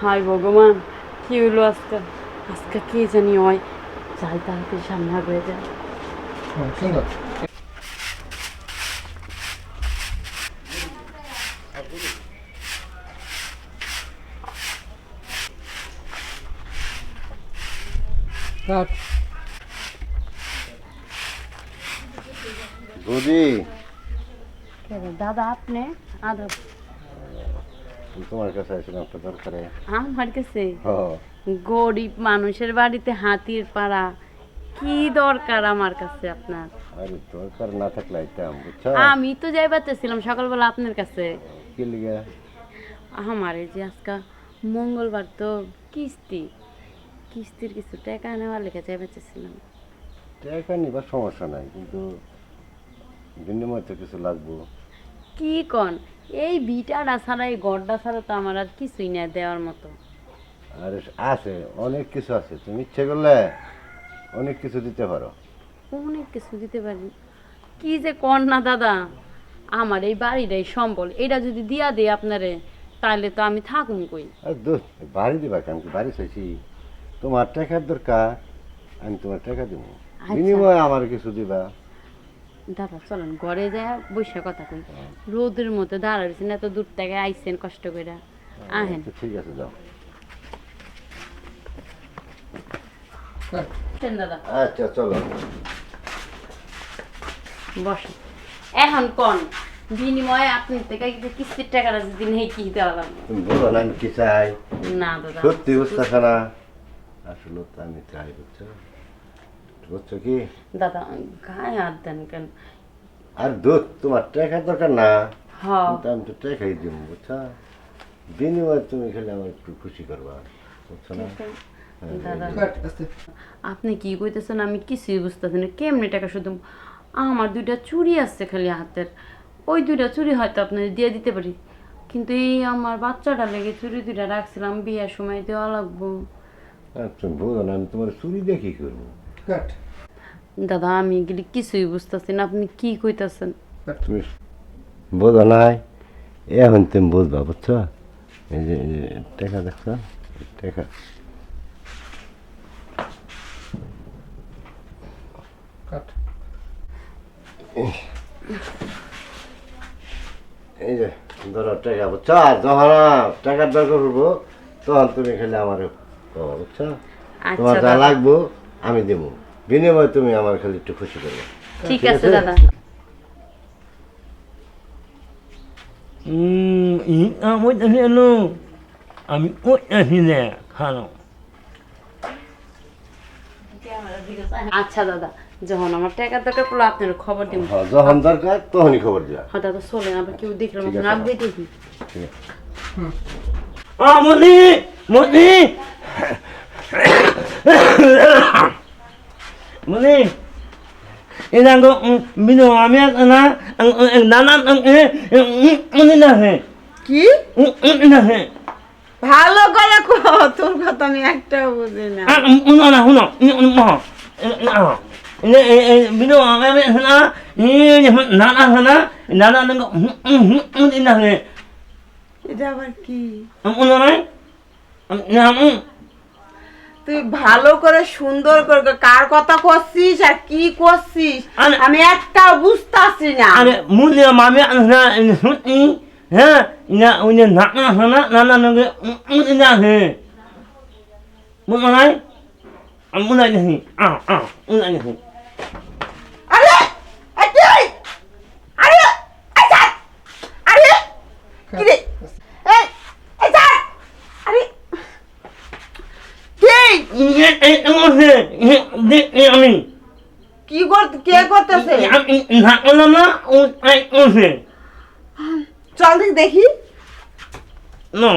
High ভগবান কি হলো আজকে? আজকে কে জানি হয় যাই তাড়াতাড়ি সামনে আগে যায় হ্যাঁ, সুন্দর দাদা আপনি? আদা তোমার কাছে আসলাম একটা দরকারে? আমার কাছে? গরিব মানুষের বাড়িতে হাতির পাড়া কি দরকার আমার কাছে আপনার? আরে দরকার না থাকলে আইতাম বুঝছ? আমি তো যাই বাচ্চাছিলাম সকালবেলা আপনার কাছে। কি লিগে? আমার এই যে আজকে মঙ্গলবার তো কিস্তি কিস্তির কিছু টাকা নেওয়ার লেগে যাই বাচ্চাছিলাম টাকা নিবার সমস্যা নাই কিন্তু বিনিময় তো কিছু লাগবো। কি কন? এই বিটাটা ছাড়া এই গড়টা ছাড়া তো আমার আর কিছুই না দেওয়ার মতো। আর আছে অনেক কিছু আছে। তুমি ইচ্ছে করলে অনেক কিছু দিতে পারো। অনেক কিছু দিতে পারি। কি যে কর না দাদা? আমার এই বাড়িটাই সম্বল। এটা যদি দিয়া দেয় আপনারে তাহলে তো আমি থাকুন কই? আর দোস্ত বাড়ি দিবা কেন কি? বাড়ি চাইছি। তোমার টাকার দরকার আমি তোমার টাকা দেবো আচ্ছা। বিনিময়ে আমার কিছু দিবা। দাদা চলেন ঘরে যায় বসে কথা কই। রোদের দাঁড়াইছেন এত দূর থেকে আইছেন কষ্ট করে আহেন। আচ্ছা, ঠিক আছে যাও। দাদা। আচ্ছা চলো। বসেন। এখন কোন? বিনিময়ে আপনি থেকে কিস্তির টাকাটা যদি নেই কি দেওয়া লাগবে? বলো না কি চাই? না দাদা। সত্যি না আসলে তো আমি চাই বুঝছ? বুঝছ কি? দাদা গায়ে হাত দেন কেন? আর দুধ তোমার টাকার দরকার না। হ কিন্তু আমি তো টাকাই দিব বুঝছ? বিনিময়ে তুমি খেলে আমার একটু খুশি করবা বুঝছ না? দাদা। আপনি কি কইতেছেন আমি কিছুই বুঝতেছি না কেমনি টাকা শুধু আমার দুইটা চুরি আছে খালি হাতের। ওই দুইটা চুরি হয়তো আপনাদের দিয়ে দিতে পারি। কিন্তু এই আমার বাচ্চাটা লেগে চুরি দুইটা রাখছিলাম বিয়ের সময় দেওয়া লাগবো। তুমি বলো না আমি তোমার চুরি কি করব? কাট দাদা আমি এগুলি কিছুই বুঝতেছি না আপনি কি কইতাছেন? তুমি বোঝো নাই? এখন তুমি বুঝবা বুঝছ? এই যে এই যে টাকা দেখছ? টাকা। কাট এই যে ধরো টাকা বুঝছ? আর যখন টাকার দরকার করব তখন তুমি খেলে আমার বুঝছ? তোমার আচ্ছা যা লাগবো আমি দেবো। বিনিময় তুমি আমার খালি একটু খুশি করবে। ঠিক আছে দাদা। আমি না খানো। আচ্ছা দাদা যখন আমার টাকা দরকার পড়ল আপনার খবর হ্যাঁ, যখন দরকার তখনই খবর দিবা হ্যাঁ দাদা আবার কেউ দেখলাম মনি! Muli. Inang ko, binuha kami at ana, ang nanat, ang eh, ang inahe. কি inahe. ভালো করে কো তোর কথা আমি একটা বুঝি না শুনো না শুনো বিনু আমি শুনা নানা শুনা নানা নানা এটা আবার কি না তুই ভালো করে সুন্দর করে কার কথা করছিস আর কি করছিস আমি একটা বুঝতাছি না আরে মুলে মামি শুনি হ্যাঁ না না না না না না না না হে মনে হয় মনে হয় আ আ মনে হয় আমি কি করতে কে করতেছে ঢাকলো না ও করছে চল দেখি না